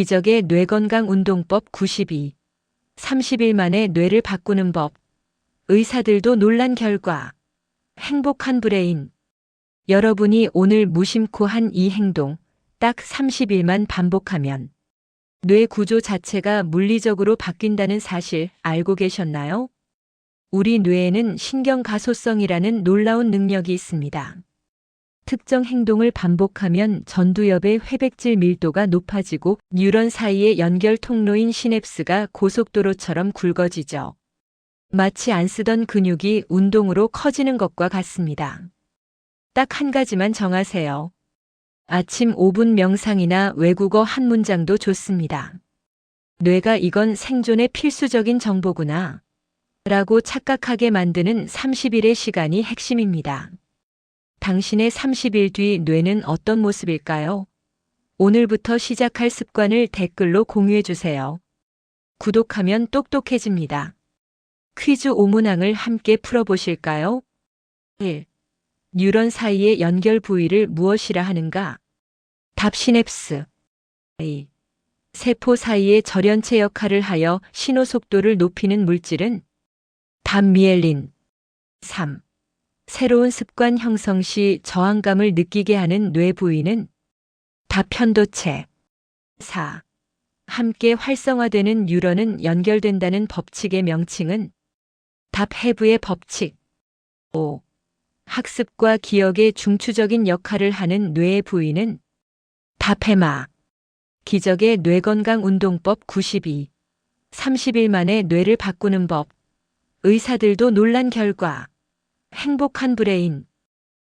기적의 뇌건강 운동법 92. 30일 만에 뇌를 바꾸는 법. 의사들도 놀란 결과. 행복한 브레인. 여러분이 오늘 무심코 한 이 행동, 딱 30일만 반복하면 뇌 구조 자체가 물리적으로 바뀐다는 사실 알고 계셨나요? 우리 뇌에는 신경가소성이라는 놀라운 능력이 있습니다. 특정 행동을 반복하면 전두엽의 회백질 밀도가 높아지고 뉴런 사이의 연결 통로인 시냅스가 고속도로처럼 굵어지죠. 마치 안 쓰던 근육이 운동으로 커지는 것과 같습니다. 딱 한 가지만 정하세요. 아침 5분 명상이나 외국어 한 문장도 좋습니다. 뇌가 이건 생존의 필수적인 정보구나. 라고 착각하게 만드는 30일의 시간이 핵심입니다. 당신의 30일 뒤 뇌는 어떤 모습일까요? 오늘부터 시작할 습관을 댓글로 공유해 주세요. 구독하면 똑똑해집니다. 퀴즈 오문항을 함께 풀어보실까요? 1. 뉴런 사이의 연결 부위를 무엇이라 하는가? 답 시냅스. 2. 세포 사이의 절연체 역할을 하여 신호 속도를 높이는 물질은? 답 미엘린. 3. 새로운 습관 형성 시 저항감을 느끼게 하는 뇌 부위는? 답 편도체. 4. 함께 활성화되는 뉴런은 연결된다는 법칙의 명칭은? 답 해부의 법칙. 5. 학습과 기억의 중추적인 역할을 하는 뇌의 부위는? 답 해마. 기적의 뇌건강 운동법 92. 30일 만에 뇌를 바꾸는 법. 의사들도 놀란 결과. 행복한 브레인.